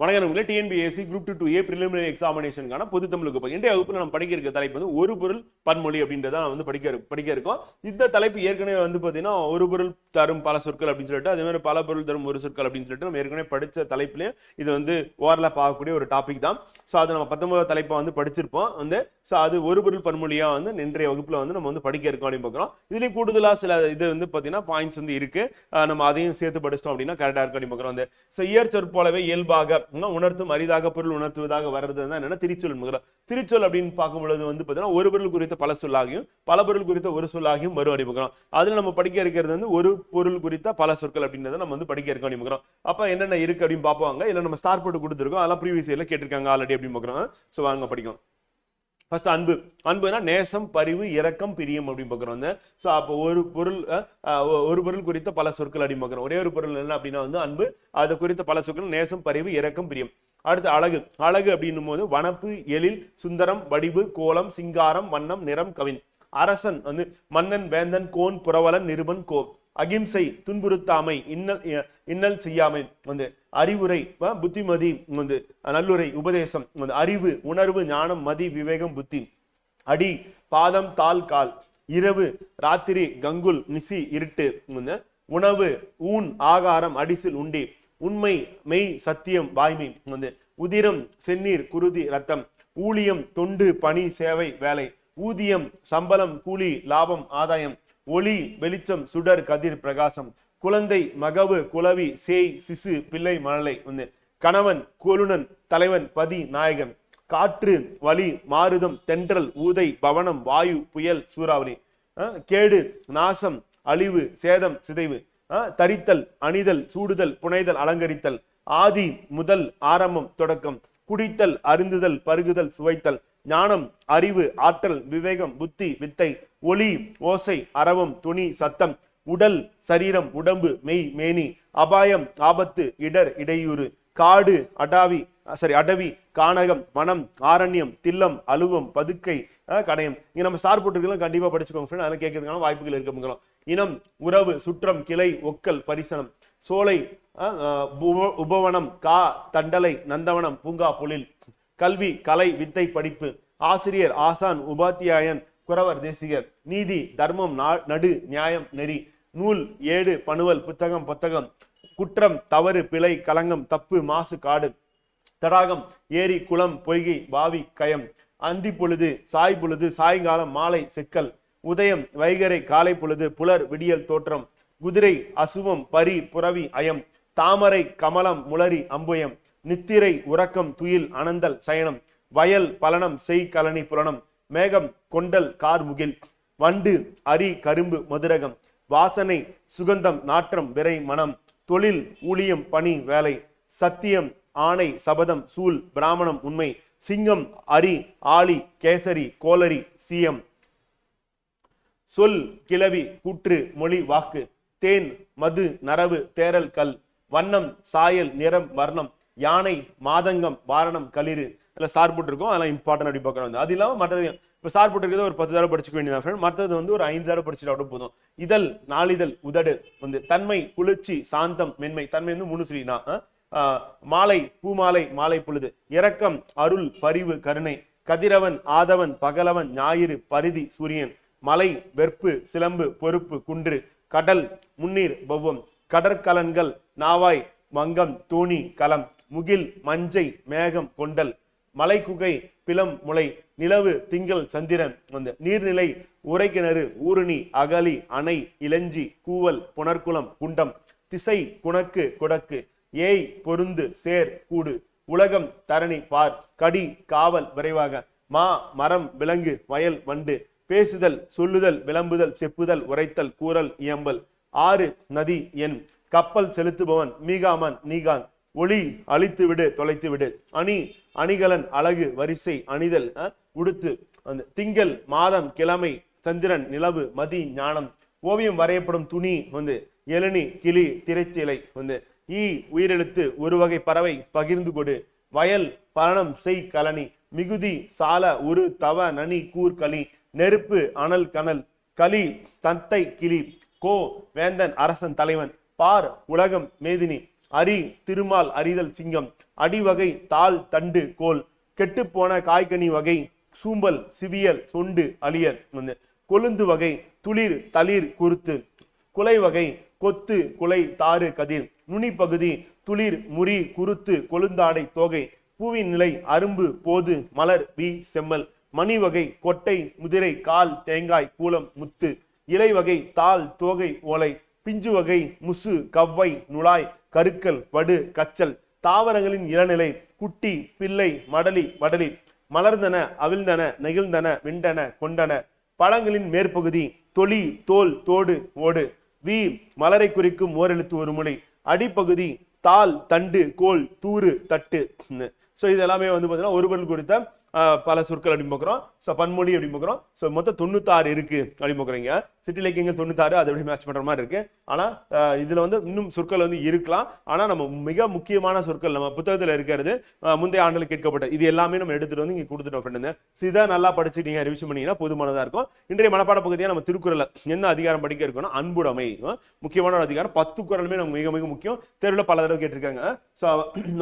வணக்கம். நம்மளே TNPSC group two two A preliminary எக்ஸாமினேஷனுக்கான பொது தமிழுக்கு வகுப்பு இன்றைய வகுப்புல நம்ம படிக்க இருக்க தலைப்பு வந்து ஒரு பொருள் பன்மொழி அப்படின்றத நான் வந்து படிக்க படிக்க இருக்கோம். இந்த தலைப்பு ஏற்கனவே வந்து பார்த்தீங்கன்னா ஒரு பொருள் தரும் பல சொற்கள் அப்படின்னு சொல்லிட்டு அதே மாதிரி பல பொருள் தரும் ஒரு சொற்கள் அப்படின்னு சொல்லிட்டு நம்ம ஏற்கனவே படித்த தலைப்புலயும் இது வந்து ஓவர்லாப் ஆகக்கூடிய ஒரு டாபிக் தான். ஸோ அது நம்ம பத்தொன்பது தலைப்பை வந்து படிச்சிருப்போம். வந்து ஸோ அது ஒரு பொருள் பன்மொழியாக வந்து இன்றைய வகுப்பில் வந்து நம்ம வந்து படிக்க இருக்கோம் அப்படின்னு பார்க்குறோம். இதுலேயும் கூடுதலாக சில இது வந்து பார்த்தீங்கன்னா பாயிண்ட்ஸ் வந்து இருக்குது நம்ம அதையும் சேர்த்து படிச்சிட்டோம் அப்படின்னா கரெக்டாக இருக்கும் அப்படின்னு பார்க்குறோம். வந்து ஸோ இயற் போலவே இயல்பாக உணர்த்தும் அரிதாக பொருள் உணர்த்துவதாக வர்றது தான் என்னன்னா திருச்சொல் என்கிறோம் திருச்சொல் அப்படின்னு பார்க்கும் பொழுது வந்து பார்த்தீங்கன்னா ஒரு பொருள் குறித்த பல சொல்லாகியும் பல பொருள் குறித்த ஒரு சொல்லாகியும் வரும் அப்படின்னு அதில் அதுல நம்ம படிக்க இருக்கிறது வந்து ஒரு பொருள் குறித்த பல சொற்கள் அப்படின்றத நம்ம வந்து படிக்க இருக்க அப்படின்னு பார்க்குறோம். அப்ப என்னென்ன இருக்கு அப்படின்னு பார்ப்பாங்க? இல்லை நம்ம ஸ்டார் போட்டு கொடுத்துருக்கோம். அதெல்லாம் ப்ரீவியஸ் இயர்ல கேட்டிருக்காங்க ஆல்ரெடி அப்படின்னு பார்க்குறோம். ஸோ வாங்க படிக்கும் ஃபர்ஸ்ட் அன்பு. அன்புனா நேசம் பரிவு இரக்கம் பிரியம் அப்படின்னு பார்க்குறோம். வந்து ஸோ அப்போ ஒரு பொருள் ஒரு பொருள் குறித்த பல சொற்கள் அப்படின்னு பார்க்குறோம். ஒரே ஒரு பொருள் என்ன அப்படின்னா வந்து அன்பு அது குறித்த பல சொற்கள் நேசம் பரிவு இரக்கம் பிரியம். அடுத்து அழகு. அழகு அப்படின்னும் போது வனப்பு எழில் சுந்தரம் வடிவு கோலம் சிங்காரம் வண்ணம் நிறம் கவின். அரசன் வந்து மன்னன் வேந்தன் கோன் புரவலன் நிருபன் கோ அகிம்சை துன்புறுத்தாமை இன்னல் இன்னல் செய்யாமை வந்து அறிவுரை புத்திமதி வந்து நல்லுரை உபதேசம் வந்து அறிவு உணர்வு ஞானம் மதி விவேகம் புத்தி. அடி பாதம் தால் கால். இரவு ராத்திரி கங்குல் நிசி இருட்டு உணவு ஊன் ஆகாரம் அடிசில் உண்டி. உண்மை மெய் சத்தியம் வாய்மை வந்து உதிரம் செந்நீர் குருதி ரத்தம் ஊழியம் தொண்டு பணி சேவை வேலை. ஊதியம் சம்பளம் கூலி லாபம் ஆதாயம். ஒளி வெளிச்சம் சுடர் கதிர் பிரகாசம். குழந்தை மகவு குலவி சேய் சிசு பிள்ளை மழலை. வந்து கணவன் கொலுனன் தலைவன் பதி நாயகன். காற்று வலி மாருதம் தென்றல் ஊதை பவனம் வாயு புயல் சூறாவளி. கேடு நாசம் அழிவு சேதம் சிதைவு. தரித்தல் அணிதல் சூடுதல் புனைதல் அலங்கரித்தல். ஆதி முதல் ஆரம்பம் தொடக்கம். குடித்தல் அருந்துதல் பருகுதல் சுவைத்தல். ஞானம் அறிவு ஆற்றல் விவேகம் புத்தி வித்தை ஒளி ஓசை அரவம் துணி சத்தம் உடல் சரீரம் உடம்பு மெய் மேனி அபாயம் ஆபத்து இடர் இடையூறு காடு அடாவி சாரி அடவி கானகம் வனம் ஆரண்யம் தில்லம் அலுவம் பதுக்கை கடையம். இங்க நம்ம சார் போட்டுருக்கலாம் கண்டிப்பா படிச்சுக்கோங்க ஃப்ரெண்ட் அதெல்லாம் கேட்கறதுக்கான வாய்ப்புகள் இருக்குங்களோம் இனம் உறவு சுற்றம் கிளை ஒக்கல் பரிசனம் சோலை உபவனம் கா தண்டலை நந்தவனம் பூங்கா பொழில். கல்வி கலை வித்தை படிப்பு. ஆசிரியர் ஆசான் உபாத்தியாயன் குறவர் தேசிகர். நீதி தர்மம் நடு நியாயம் நெறி. நூல் ஏடு பணுவல் புத்தகம் புத்தகம். குற்றம் தவறு பிழை கலங்கம் தப்பு மாசு காடு. தடாகம் ஏரி குளம் பொய்கை பாவி கயம். அந்தி பொழுது சாய் பொழுது சாயங்காலம் மாலை செக்கல். உதயம் வைகரை காலை பொழுது புலர் விடியல் தோற்றம். குதிரை அசுவம் பரி புறவி அயம். தாமரை கமலம் முளரி அம்புயம். நித்திரை உறக்கம் துயில் அனந்தல் சயனம் வயல் பலனம் செய் கலனி புலனம் மேகம் கொண்டல் கார் முகில் வண்டு அரி கரும்பு மதுரகம் வாசனை சுகந்தம் நாற்றம் விரை மனம் தொழில் ஊழியம் பணி வேலை சத்தியம் ஆணை சபதம் சூல் பிராமணம் உண்மை சிங்கம் அரி ஆளி கேசரி கோலரி சியம். சொல் கிளவி கூற்று மொழி வாக்கு தேன் மது நரவு தேரல் கல் வண்ணம் சாயல் நிறம் வர்ணம் யானை மாதங்கம் வாரணம் களிறு அதில் ஸ்டார் போட்டிருக்கோம். அதெல்லாம் இம்பார்ட்டன் அப்படி பார்க்கணும் அது இல்லாமல் மற்றது இப்போ ஸ்டார் போட்டிருக்கிறது ஒரு பத்து தடவை படிச்சுக்க வேண்டியதான் ஃப்ரெண்ட் மற்றது வந்து ஒரு ஐந்து தடவை படிச்சுட்டு போதும். இதழ் நாளிதழ் உதடு வந்து தன்மை குளிர்ச்சி சாந்தம் மென்மை. தன்மை வந்து மூணு சொல்லினா மாலை பூமாலை மாலை பொழுது. இரக்கம் அருள் பரிவு கருணை. கதிரவன் ஆதவன் பகலவன் ஞாயிறு பரிதி சூரியன். மலை வெற்பு சிலம்பு பொறுப்பு குன்று. கடல் முன்னீர் பவ்வம் கடற்கலன்கள் நாவாய் வங்கம் தோணி களம் முகில் மஞ்சை மேகம் கொண்டல் மலைக்குகை பிலம் முளை நிலவு திங்கள் சந்திரன் அந்த நீர்நிலை உரைக்கிணறு ஊருணி அகலி அணை இளஞ்சி கூவல் புனர்குளம் குண்டம் திசை குணக்கு குடக்கு ஏய் பொருந்து சேர் கூடு உலகம் தரணி பார் கடி காவல் விரைவாக மா மரம் விலங்கு வயல் வண்டு பேசுதல் சொல்லுதல் விளம்புதல் செப்புதல் உரைத்தல் கூறல் இயம்பல் ஆறு நதி என் கப்பல் செலுத்துபவன் மீகாமன் நீகான் ஒளி அழித்து விடு தொலைத்து விடு அணி அணிகலன் அழகு வரிசை அணிதல் உடுத்து. அந்த திங்கள் மாதம் கிழமை சந்திரன் நிலவு மதி ஞானம். ஓவியம் வரையப்படும் துணி வந்து எழினி கிளி திரைச்சிலை வந்து. ஈ உயிரெழுத்து ஒரு வகை பறவை பகிர்ந்து கொடு. வயல் பரணம் செய் கலனி மிகுதி சால உரு தவ நனி கூர் களி நெருப்பு அனல் கனல். களி தத்தை கிளி. கோ வேந்தன் அரசன் தலைவன். பார் உலகம் மேதினி. அரி திருமால் அரிதல் சிங்கம் அடிவகை தாள் தண்டு கோல் கெட்டுப்போன காய்கனி வகை சூம்பல் சிவியல் சொண்டு அழியல் வந்து கொழுந்து வகை துளிர் தளிர் குருத்து குலை வகை கொத்து குலை தாறு கதிர் நுனி பகுதி துளிர் முறி குருத்து கொழுந்தாடை தோகை பூவின் நிலை அரும்பு போது மலர் வி செம்மல் மணி வகை கொட்டை முதிரை கால் தேங்காய் கூலம் முத்து இலை வகை தாள் தோகை ஓலை பிஞ்சு வகை முசு கவ்வை நுழாய் கருக்கல் வடு கச்சல் தாவரங்களின் இளநிலை குட்டி பிள்ளை மடலி வடலி மலர்ந்தன அவிழ்ந்தன நெகிழ்ந்தன விண்டன கொண்டன பழங்களின் மேற்பகுதி தொளி தோல் தோடு ஓடு வி மலரை குறிக்கும் ஓரெழுத்து ஒரு மொழி அடிப்பகுதி தாள் தண்டு கோல் தூறு தட்டு. ஸோ இது எல்லாமே வந்து பார்த்தீங்கன்னா ஒருவர்கள் குறித்த பல சொற்கள் அப்படின்னு பார்க்குறோம். ஸோ பன்மொழி அப்படின்னு பார்க்குறோம். ஸோ மொத்தம் தொண்ணூத்தாறு இருக்கு அப்படின்னு பார்க்குறீங்க. சிட்டி இலக்கியங்கள் தொண்ணூத்தாறு அதை எப்படி மேட்ச் பண்ற மாதிரி இருக்கு. ஆனா இதில் இதுல வந்து இன்னும் சொற்கள் வந்து இருக்கலாம். ஆனா நம்ம மிக முக்கியமான சொற்கள் நம்ம புத்தகத்துல இருக்கிறது முந்தைய ஆண்டில் கேட்கப்பட்ட இது எல்லாமே நம்ம எடுத்துட்டு வந்து இங்க கொடுத்துட்டோம் ஃப்ரெண்டு இதை நல்லா படிச்சுட்டீங்க ரிவிஷன் பண்ணீங்கன்னா போதுமானதா இருக்கும். இன்றைய மனப்பாட பகுதியாக நம்ம திருக்குறளில் என்ன அதிகாரம் படிக்க இருக்கோம்னா அன்புடைமை. முக்கியமான ஒரு அதிகாரம். பத்து குறளுமே நம்ம மிக மிக முக்கியம். தெருவில் பல தடவை கேட்டிருக்காங்க. ஸோ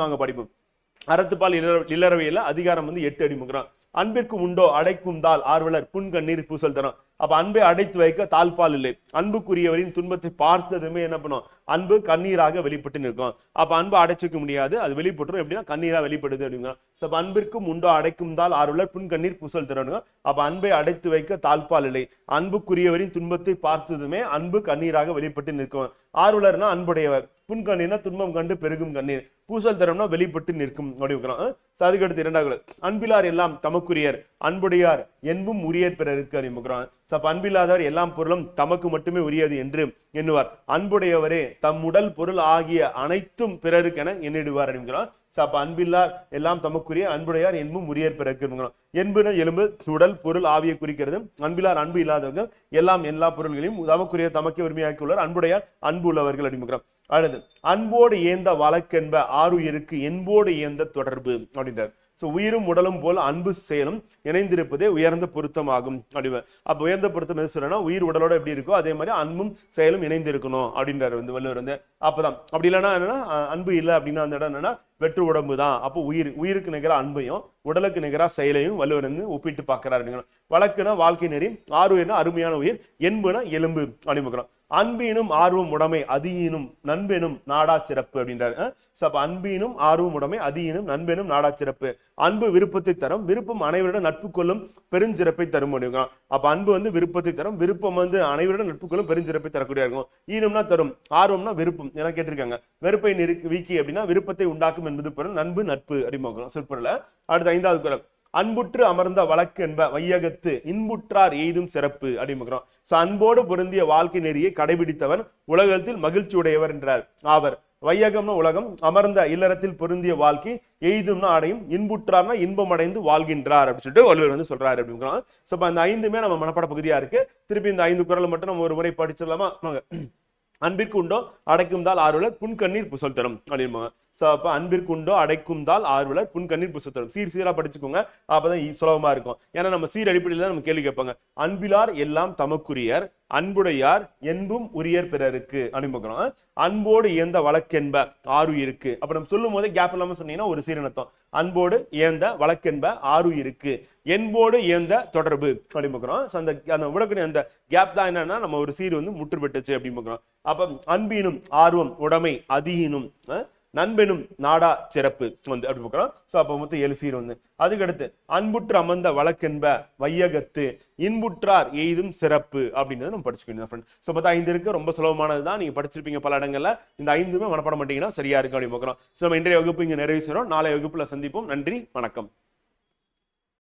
நாங்கள் படிப்போம். அறத்துப்பால் இல்லற இல்லறவியல அதிகாரம் வந்து எட்டு அடிமுகிறான் அன்பிற்கு உண்டோ அடைக்கும் தாள் ஆர்வலர் புன்கண்ணீர் பூசல் தரும். அப்ப அன்பை அடைத்து வைக்க தாழ்பால் இல்லை. அன்புக்குரியவரின் துன்பத்தை பார்த்ததுமே என்ன பண்ணும்? அன்பு கண்ணீராக வெளிப்பட்டு நிற்கும். அப்ப அன்பு அடைச்சிக்க முடியாது. அது வெளிப்பட்டுரும். எப்படின்னா கண்ணீரா வெளிப்படுது அப்படிங்க அப்ப அன்பிற்கும் உண்டோ அடைக்கும் தாள் ஆர்வலர் புன்கண்ணீர் பூசல் தரணுங்க அப்ப அன்பை அடைத்து வைக்க தாழ்பால் இல்லை. அன்புக்குரியவரின் துன்பத்தை பார்த்ததுமே அன்பு கண்ணீராக வெளிப்பட்டு நிற்கும். ஆர்வலர்னா அன்புடையவர். புன்கண்ணீர்னா துன்பம் கண்டு பெருகும் கண்ணீர். பூசல் தரம்னா வெளிப்பட்டு நிற்கும் அப்படி இருக்கிறோம் ஸோ அதுக்கடுத்து இரண்டாவது அன்பிலார் எல்லாம் தமக்குரியர் அன்புடையார் என்பும் உரியர் பிறருக்கு அறிமுகிறான் ஸோ அப்ப அன்பில்லாதவர் எல்லாம் பொருளும் தமக்கு மட்டுமே உரியது என்று எண்ணுவார். அன்புடையவரே தம் உடல் பொருள் ஆகிய அனைத்தும் பிறருக்கென எண்ணிடுவார் அறிமுகிறான் ஸோ அப்போ அன்பில்லார் எல்லாம் தமக்குரிய அன்புடையார் என்பும் உரியர் பிறருக்கு என்புன எலும்பு உடல் பொருள் ஆவியை குறிக்கிறது அன்பிலார் அன்பு இல்லாதவங்க எல்லாம் எல்லா பொருள்களையும் தமக்குரிய தமக்கே உரிமையாக்கி உள்ளார் அன்புடையார் அன்பு உள்ளவர்கள் அப்படிங்கிறோம் அடுத்து அன்போடு ஏந்த வழக்கென்ப ஆறுயிருக்கு என்போடு ஏந்த தொடர்பு அப்படின்றார். ஸோ உயிரும் உடலும் போல் அன்பு செயலும் இணைந்திருப்பதே உயர்ந்த பொருத்தமாகும். அப்படி அப்போ உயர்ந்த பொருத்தம் எது சொல்றேன்னா உயிர் உடலோட எப்படி இருக்கோ அதே மாதிரி அன்பும் செயலும் இணைந்திருக்கணும் அப்படின்றாரு வந்து வள்ளுவர் வந்து. அப்போதான். அப்படி இல்லைன்னா என்னன்னா அன்பு இல்லை அப்படின்னா அந்த இடம் என்னன்னா வெற்று உடம்பு தான். அப்போ உயிர் உயிருக்கு நிகராக அன்பையும் உடலுக்கு நிகராக செயலையும் வள்ளுவர் வந்து ஒப்பிட்டு பார்க்கறாரு அப்படிங்கிறோம் வழக்குனா வாழ்க்கை நெறி ஆறு உயிர்னா அருமையான உயிர் எண்புனா எலும்பு அப்படிங்கிறோம் அன்பினும் ஆர்வம் உடைமை அதியினும் நண்பெனும் நாடா சிறப்பு அப்படின்றாரு அன்பினும் ஆர்வம் உடைமை அதியினும் நண்பெனும் நாடா சிறப்பு அன்பு விருப்பத்தை தரும் விருப்பம் அனைவரிடம் நட்பு கொள்ளும் பெருஞ்சிறப்பை தரும் அப்படிங்கிறோம் அப்ப அன்பு வந்து விருப்பத்தை தரும் விருப்பம் வந்து அனைவரிடம் நட்பு கொள்ளும் பெருஞ்சிறப்பை தரக்கூடிய இருக்கும். ஈனும்னா தரும் ஆர்வம்னா விருப்பம் என கேட்டிருக்காங்க. வெறுப்பை நெரு வீக்கி அப்படின்னா விருப்பத்தை உண்டாக்கும் என்பது பொருள் நண்பு நட்பு அப்படிம்பாங்க சொற்பொருள். அடுத்த ஐந்தாவது குரல். அன்புற்று அமர்ந்த வழக்கு என்ப வையகத்து இன்புற்றார் எய்தும் சிறப்பு அப்படிங்கிறோம் சோ அன்போடு பொருந்திய வாழ்க்கை நெறியை கடைபிடித்தவன் உலகத்தில் மகிழ்ச்சி உடையவர் என்றார். ஆவர். வையகம்னா உலகம் அமர்ந்த இல்லறத்தில் பொருந்திய வாழ்க்கை எய்தும்னா அடையும் இன்புற்றார்னா இன்பம் அடைந்து வாழ்கின்றார் அப்படின்னு சொல்லிட்டு வள்ளுவர் வந்து சொல்றாரு அப்படிங்கிறோம் சோ அந்த ஐந்துமே நம்ம மனப்பாட பகுதியா இருக்கு. திருப்பி இந்த ஐந்து குரலை மட்டும் நம்ம ஒரு முறை படிச்சிடலாமா? அன்பிற்கு உண்டோ அடைக்கும் தால் ஆர்வலர் புன்கண்ணீர் புசல் தரும் அப்படிம்பாங்க ஸோ அப்போ அன்பிற்குண்டோ அடைக்கும் தால் ஆர்வலர் புன்கண்ணீர் புசல் சீர் சீராக படிச்சுக்கோங்க. அப்பதான் தான் சுலபமா இருக்கும். ஏன்னா நம்ம சீர் அடிப்படையில் தான் நம்ம கேள்வி கேட்பாங்க. அன்பிலார் எல்லாம் தமக்குரியர் அன்புடையார் என்பும் உரியர் பிறருக்கு. அனுப்புகிறோம் அன்போடு இயந்த வழக்கென்ப ஆறு இருக்கு அப்ப நம்ம சொல்லும் போதே கேப் இல்லாம சொன்னீங்கன்னா ஒரு சீரனத்தம் அன்போடு இயந்த வழக்கென்ப ஆறுயிருக்கு. என்போடு இயந்த தொடர்பு. அப்படின்னு ஸோ அந்த அந்த உடக்கணி அந்த கேப் தான் என்னன்னா நம்ம ஒரு சீர் வந்து முற்று பெற்றுச்சு அப்படிம்போக்கிறோம் அப்ப அன்பினும் ஆர்வம் உடைமை அதியினும் நண்பெனும் நாடா சிறப்பு வந்து அப்படி பார்க்கலாம். ஸோ அப்போ மொத்தம் ஏழு சீர் வந்து. அதுக்கடுத்து அன்புற்று அமர்ந்த வழக்கென்ப வையகத்து இன்புற்றார் எய்தும் சிறப்பு அப்படின்றத நம்ம படிச்சுக்கணும் ஃப்ரெண்ட் ஸோ பார்த்தா ஐந்து இருக்கு. ரொம்ப சுலபமானது தான். நீங்க படிச்சிருப்பீங்க பல இடங்களில். இந்த ஐந்துமே மனப்பட மாட்டீங்கன்னா சரியா இருக்கு அப்படின்னு பார்க்குறோம் ஸோ நம்ம இன்றைய வகுப்பு இங்கே நிறைவு செய்கிறோம் நாளை வகுப்புல சந்திப்போம். நன்றி. வணக்கம்.